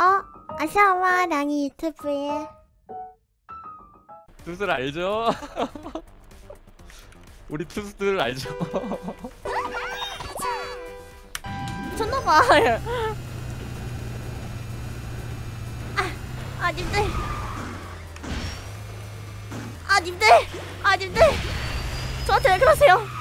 어? 어서와 랑이 유튜브에 투수를 알죠? 우리 투수들 알죠? 미쳤나봐 아, 아 님들 아 님들 아 님들 저한테 왜 그러세요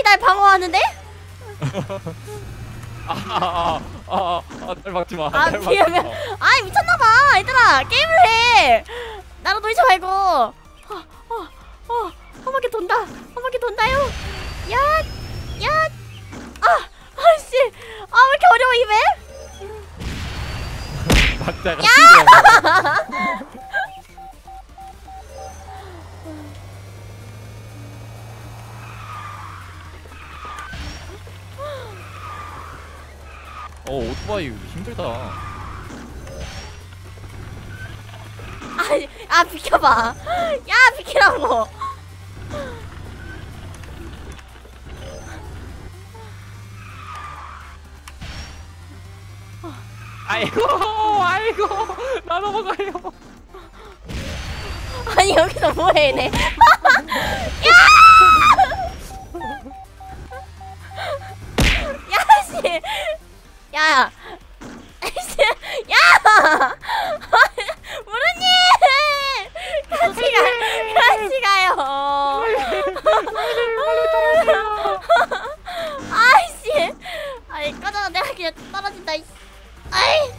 야 맵이 날 방어하는데? 아아아아날 마. 아날 박지 미안 미안 마. 아 미쳤나 봐 얘들아 게임을 해 나랑 놀지 말고 어, 어, 어, 한 바퀴 돈다 한 바퀴 돈다요 야 야 아 아씨 아 왜 이렇게 어려워 이 맵? 박자가 어 오토바이 힘들다. 아, 아 비켜봐 야 비키라고 아이고 아이고 나 넘어가요. 아니 여기서 뭐해 얘네 야! 야 아이씨 야 무르님 같이 가 같이 가요 아이씨 아이 꺼져 내가 그냥 떨어진다 이씨. 아이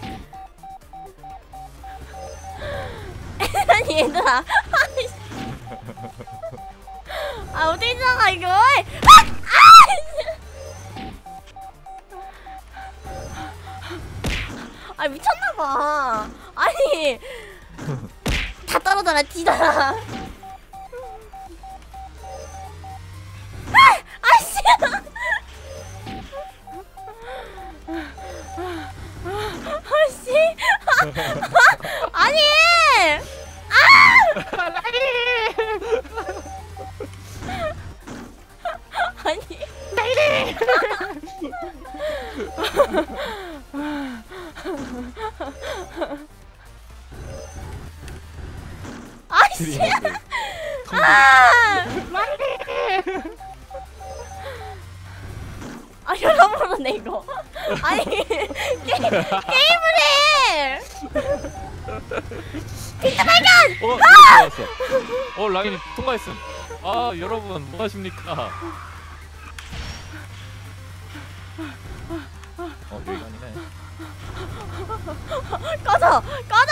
아니 얘들아 아이씨 아 어디 나 봐. 아니 다 떨어져라 뒤져라. 아! 아씨. 아씨. 아니. 아니 아씨 아! 아 여러모로네 이거 아니 게, 게임을 해 비트 발견 어 들어왔어. 어 랑이님 통과했음. 아 여러분 뭐 하십니까? 어 여기가 아니네. 꺼져! 꺼져!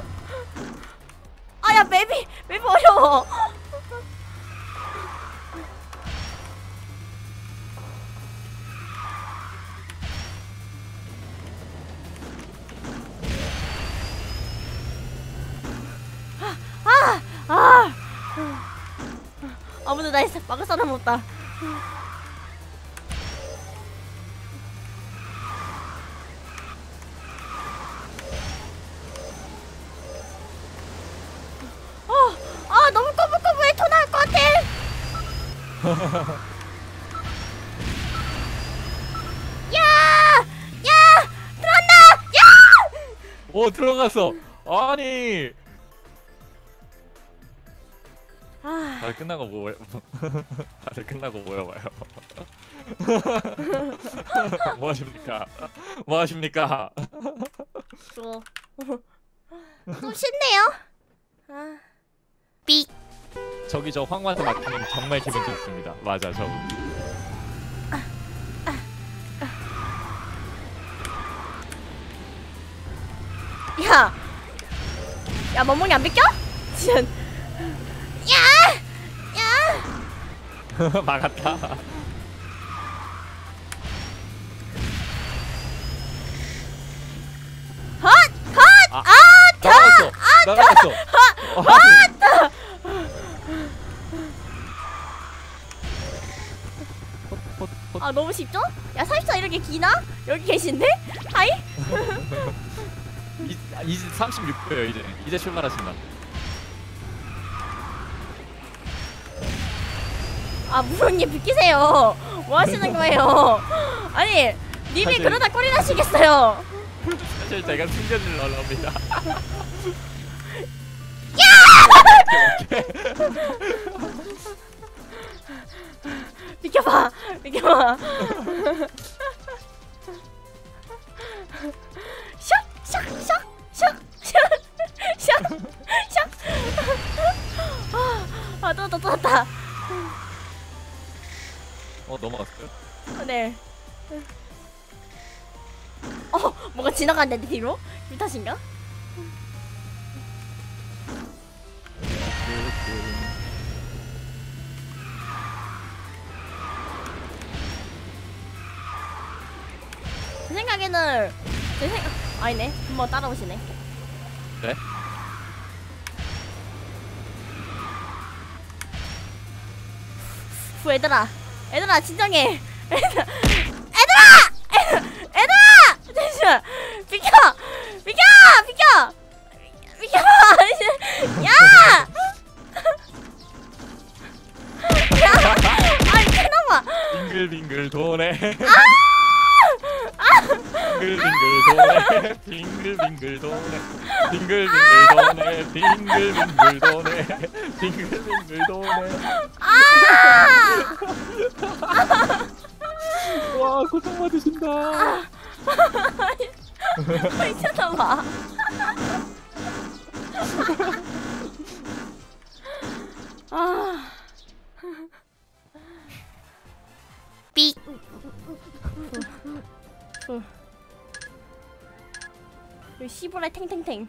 아 야 맵이 맵이 어려워. 아, 아, 아무도 날 막을 사람 없다. 야, 야, 들어간다. 야! 오 들어갔어. 아니. 아, 다들 끝나고 뭐 다들 끝나고 모여봐요. 뭐 하십니까? 뭐 하십니까? 좀, 좀 쉽네요. 아, 삑. 저기 저 황만사 맡기는 정말 기분 좋습니다. 맞아 저. 야, 야 멍멍이 안 비껴? 진, 야, 야. 막았다. 헛! 헛! 아, 아, 다! 나갔어. 나갔어. 아, 너무 쉽죠? 야, 34 이렇게 기나? 여기 계신데? 하이? 이- 아, 이제 36도예요 이제. 이제 출발하신다. 아 무형님 비키세요. 뭐 하시는 거예요? 아니 님이 사실- 그러다 꼴이 나시겠어요. 사실 제가 승전을 넣어옵니다. 비켜봐, 비켜봐. 샥, 샥, 샥, 샥, 샥, 샥, 샥. 아, 또, 또, 또 왔다. 어 넘어갔어요? 네. 어, 뭐가 지나갔는데 뒤로? 이 탓인가? 생각에는 제 생각 아니네. 한번 따라오시네. 네? 후 얘들아, 얘들아 진정해. 얘들아, 얘들아, 얘들아, 잠시만, 비켜, 비켜, 비켜, 비켜, 야, 야, 아이 미친놈아, 빙글빙글 도네. 아! 빙글빙글 도네. 빙글빙글 도네. 빙글빙글 도네. 빙글빙글 도네. 빙글빙글 도네. 아, 와 고통 받으신다. 미쳤나봐. 아, 삐. 그 시보라 탱탱탱.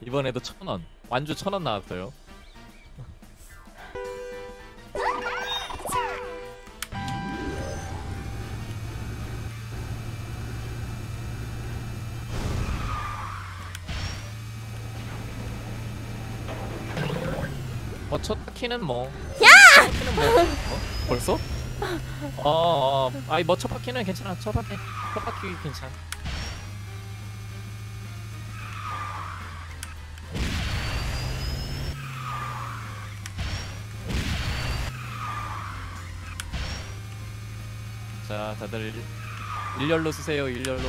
이번에도 천 원. 완주 천원 나왔어요. 어, 첫 바퀴는 뭐. 야! 바퀴는 뭐. 어? 벌써? 어, 어, 아이 뭐 첫 바퀴는 괜찮아. 첫 바퀴, 첫 바퀴 괜찮아. 자, 다들 일렬로 쓰세요. 일렬로.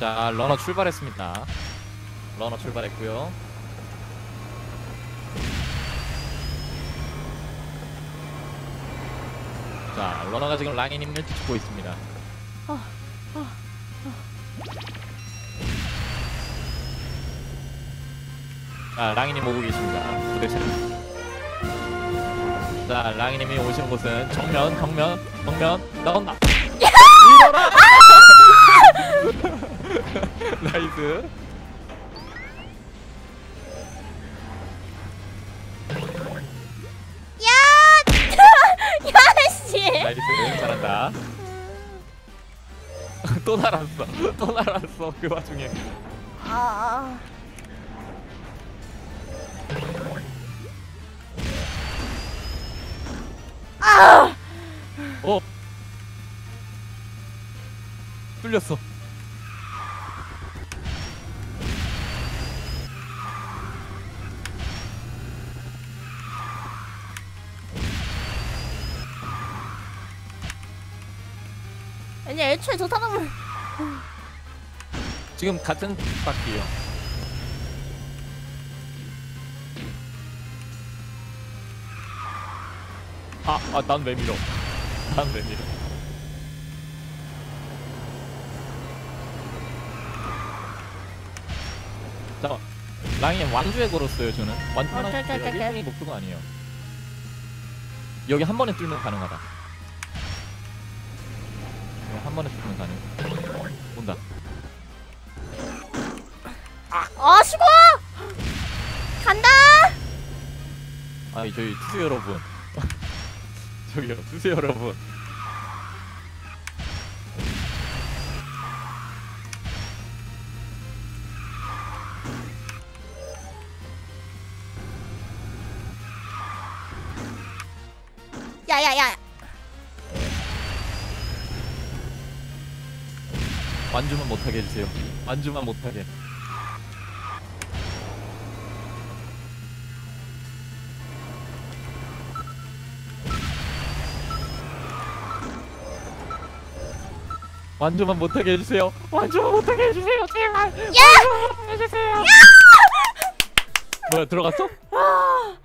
자, 러너 출발했습니다. 러너 출발했고요. 자, 러너가 지금 랑이님을 뒤쫓고 있습니다. 자, 랑이님 오고 계십니다. 부대실. 자, 랑이님이 오시는 곳은 정면, 정면, 정면 나온다. 이거라. 나이스. 또 날았어. 또 날았어. 그 와중에. 아. 아! 어. 뚫렸어. 아니 애초에 저 사람을 지금 같은 바퀴요. 아, 아, 난 왜 밀어? 난 왜 밀어? 잠깐, 랑이 완주에 걸었어요 저는. 완주 하나 오케이, 오케이, 오케이, 오케이. 1등이 목표가 아니에요. 여기 한 번에 뚫면 가능하다. 한 번에 뚫면 가능. 온다. 아 수고! 간다! 아니 저희 투수 여러분. 저기요 투수 여러분. 야야야 완주만 못하게 해주세요 완주만 못하게 완주만 못하게 해주세요 완주만 못하게 해주세요 제발 야! 완주만 해주세요 야! 뭐야 들어갔어? 아!